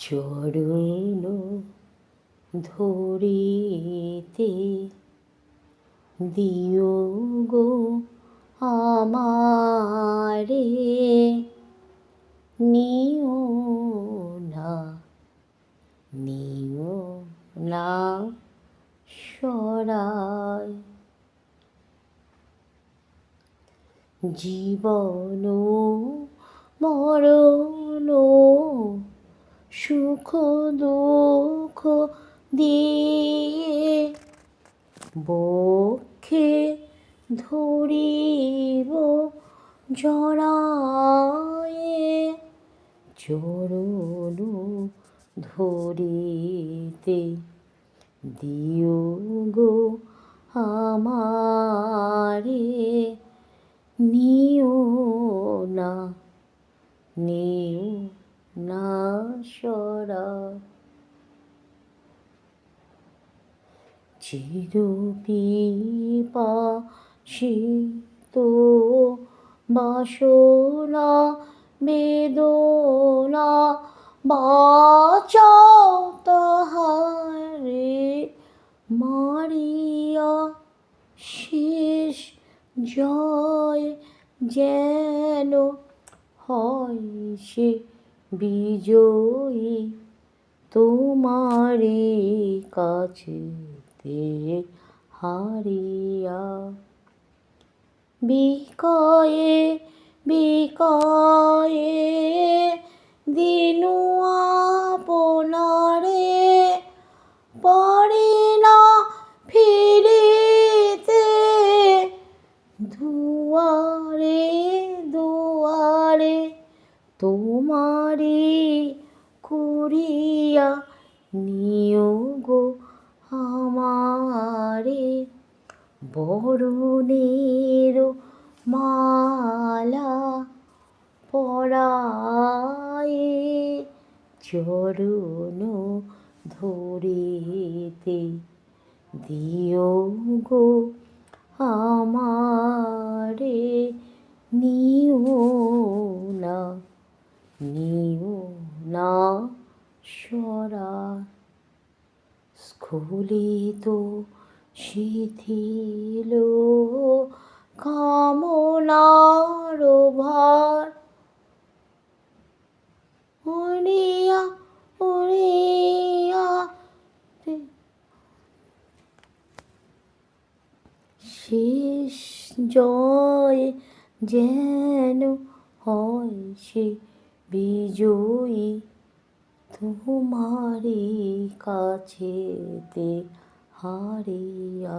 চরণ ধরিতে দিও গো আমারে। নিও না নিও না সরায়। জীবন মরণ সুখ, দুঃখ দিয়ে বক্ষে ধরিব, জড়ায়ে চরণ ধরিতে দিও গো আমারে, নিও না নিও না সরা চিরপিপাসিত বাসনা বেদনা বাঁচাও তাহারে মারিয়া শেষ জয় যেন হয় সে বিজয়ী তোমারই কাছেতে হারিয়া। বিকয়ে বিকয়ে দিনু আপনারে পারি না ফিরিতে। দুয়ারে দুয়ারে তোমারি করিয়া নিও। বরণের মালা পরায়ে চরণ ধরিতে দিও গো আমারে নিও না নিও না সরা। স্খলিত শিথিল কামনার ভার। উড়িয়া উড়িয়া শেষ জয় যেন হয় সে বিজয়ী। তোমারই কাছেতে হারিয়া